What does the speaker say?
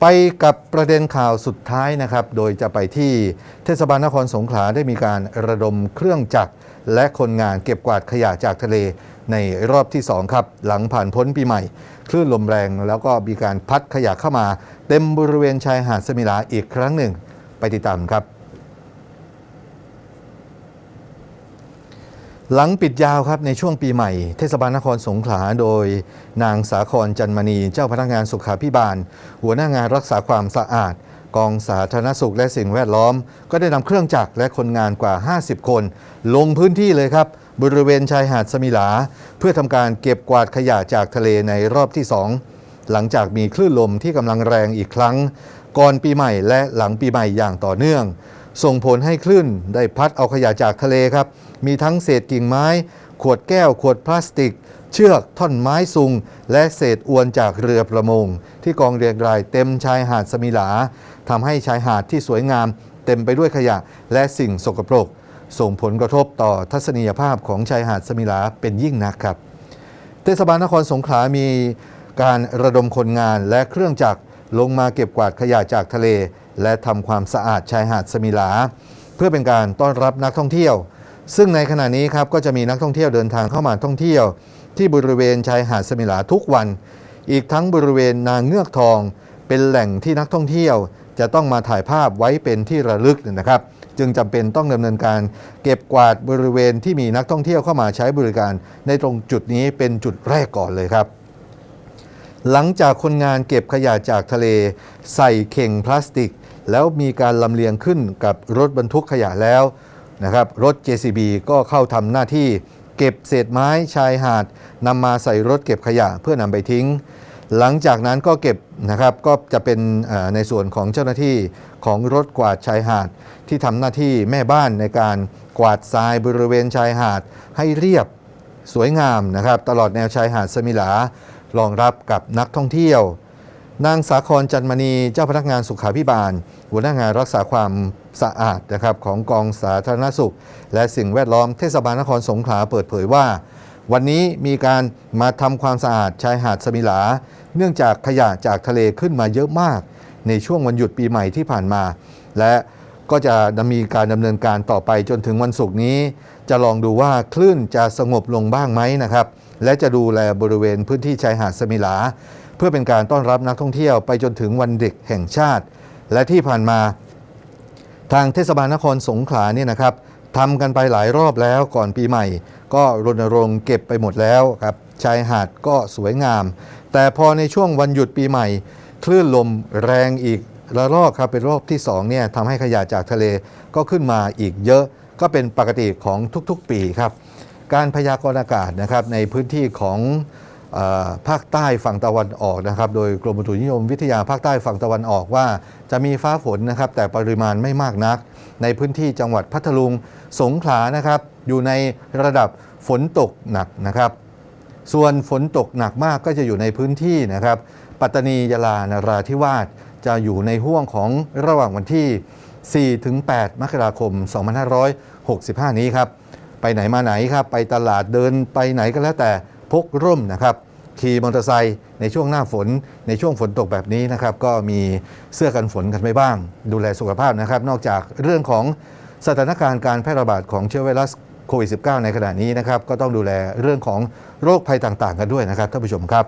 ไปกับประเด็นข่าวสุดท้ายนะครับ โดยจะไปที่เทศบาลนครสงขลาได้มีการระดมเครื่องจักรและคนงานเก็บกวาดขยะจากทะเลในรอบที่ 2 ครับ หลังผ่านพ้นปีใหม่ คลื่นลมแรงแล้วก็มีการพัดขยะเข้ามา เต็มบริเวณชายหาดสมิลาอีกครั้งหนึ่ง ไปติดตามครับ หลังปิดยาวครับในช่วงปีใหม่ เทศบาลนครสงขลาโดย นางสาครจันมณี เจ้าพนักงานสุขาพิบาล หัวหน้างานรักษาความสะอาด กองสาธารณสุขและสิ่งแวดล้อม ก็ได้นำเครื่องจักรและคนงานกว่า 50 คน ลงพื้นที่เลยครับ บริเวณชายหาดสมิลา เพื่อทำการเก็บกวาดขยะจากทะเลในรอบที่ 2 หลังจากมีคลื่นลมที่กำลังแรงอีกครั้ง ก่อนปีใหม่และหลังปีใหม่อย่างต่อเนื่อง ส่งผลให้คลื่นได้พัดเอาขยะจากทะเลครับ มีทั้งเศษกิ่งไม้ ขวดแก้ว ขวดพลาสติก เชือก ท่อนไม้ซุง และเศษอวนจากเรือประมง ที่กองเรียงรายเต็มชายหาดสมิลาทำให้ชายหาดที่สวยงาม เต็มไปด้วยขยะและสิ่งสกปรก ส่งผลกระทบต่อทัศนียภาพของชายหาดสมิลาเป็นยิ่งนักครับเทศบาลนครสงขลามีการระดมคนงานและเครื่องจักรลงมาเก็บกวาดขยะจากทะเล และทำความสะอาดชายหาดสมิลา เพื่อเป็นการต้อนรับนักท่องเที่ยว ซึ่งในขณะนี้ครับก็จะมีนักท่องเที่ยวเดินทางเข้ามาท่องเที่ยว ที่บริเวณชายหาดสมิลาทุกวัน อีกทั้งบริเวณนางเงือกทอง เป็นแหล่งที่นักท่องเที่ยว จะต้องมาถ่ายภาพไว้เป็นที่ระลึกนะครับ จึงจำเป็นต้องดำเนินการเก็บกวาดบริเวณที่มีนักท่องเที่ยวเข้ามาใช้บริการ ในตรงจุดนี้เป็นจุดแรกก่อนเลยครับ หลังจากคนงานเก็บขยะจากทะเล ใส่เข่งพลาสติก แล้วมีการลำเลียงขึ้นกับรถบรรทุกขยะแล้วนะครับรถ JCB ก็เข้าทำหน้าที่เก็บเศษไม้ชายหาดนำมาใส่รถเก็บขยะเพื่อนำไปทิ้ง หลังจากนั้นก็เก็บนะครับก็จะเป็นในส่วนของเจ้าหน้าที่ของรถกวาดชายหาด ที่ทำหน้าที่แม่บ้านในการกวาดทรายบริเวณชายหาดให้เรียบสวยงามนะครับตลอดแนวชายหาดสมิลา รองรับกับนักท่องเที่ยว นางสาครจันมณีเจ้าพนักงานสุขาพิบาล หัวหน้างานรักษาความสะอาดนะครับของกองสาธารณสุข และสิ่งแวดล้อมเทศบาลนครสงขลาเปิดเผยว่า วันนี้มีการมาทำความสะอาดชายหาดสมิลา เนื่องจากขยะจากทะเลขึ้นมาเยอะมาก ในช่วงวันหยุดปีใหม่ที่ผ่านมา และก็จะมีการดำเนินการต่อไปจนถึงวันศุกร์นี้ จะลองดูว่าคลื่นจะสงบลงบ้างไหมนะครับ และจะดูแลบริเวณพื้นที่ชายหาดสมิลา เพื่อเป็นการต้อนรับนักท่องเที่ยวไปจนถึงวันเด็กแห่งชาติ และที่ผ่านมา ทางเทศบาลนครสงขลาเนี่ยนะครับทำกันไปหลายรอบแล้วก่อนปีใหม่ ก็รณรงค์เก็บไปหมดแล้วครับชายหาดก็สวยงาม แต่พอในช่วงวันหยุดปีใหม่ คลื่นลมแรงอีกระลอกครับเป็นรอบที่2เนี่ยทำให้ขยะจากทะเลก็ขึ้นมาอีกเยอะก็เป็นปกติของทุกๆปีครับ การพยากรณ์อากาศนะครับในพื้นที่ของอภาคใต้ฝั่งตะวันออกนะครับ โดยกรมอุตุนิยมวิทยาภาคใต้ฝั่งตะวันออกว่า จะมีฟ้าฝนนะครับ แต่ปริมาณไม่มากนัก ในพื้นที่จังหวัดพัทลุงสงขลานะครับ อยู่ในระดับฝนตกหนักนะครับ ส่วนฝนตกหนักมากก็จะอยู่ในพื้นที่นะครับ ปัตตานียะลานราธิวาสจะอยู่ในห่วงของระหว่างวันที่4ถึง8มกราคม 2565 นี้ครับ ไปไหนมาไหนครับ ไปตลาดเดินไปไหนก็แล้วแต่พกร่มนะครับ ขี่มอเตอร์ไซค์ในช่วงหน้าฝน ในช่วงฝนตกแบบนี้นะครับ ก็มีเสื้อกันฝนกันไปบ้าง ดูแลสุขภาพนะครับ นอกจากเรื่องของสถานการณ์การแพร่ระบาดของเชื้อไวรัสโควิด -19 ในขณะนี้นะครับ ก็ต้องดูแลเรื่องของโรคภัยต่างๆ กันด้วยนะครับท่านผู้ชมครับ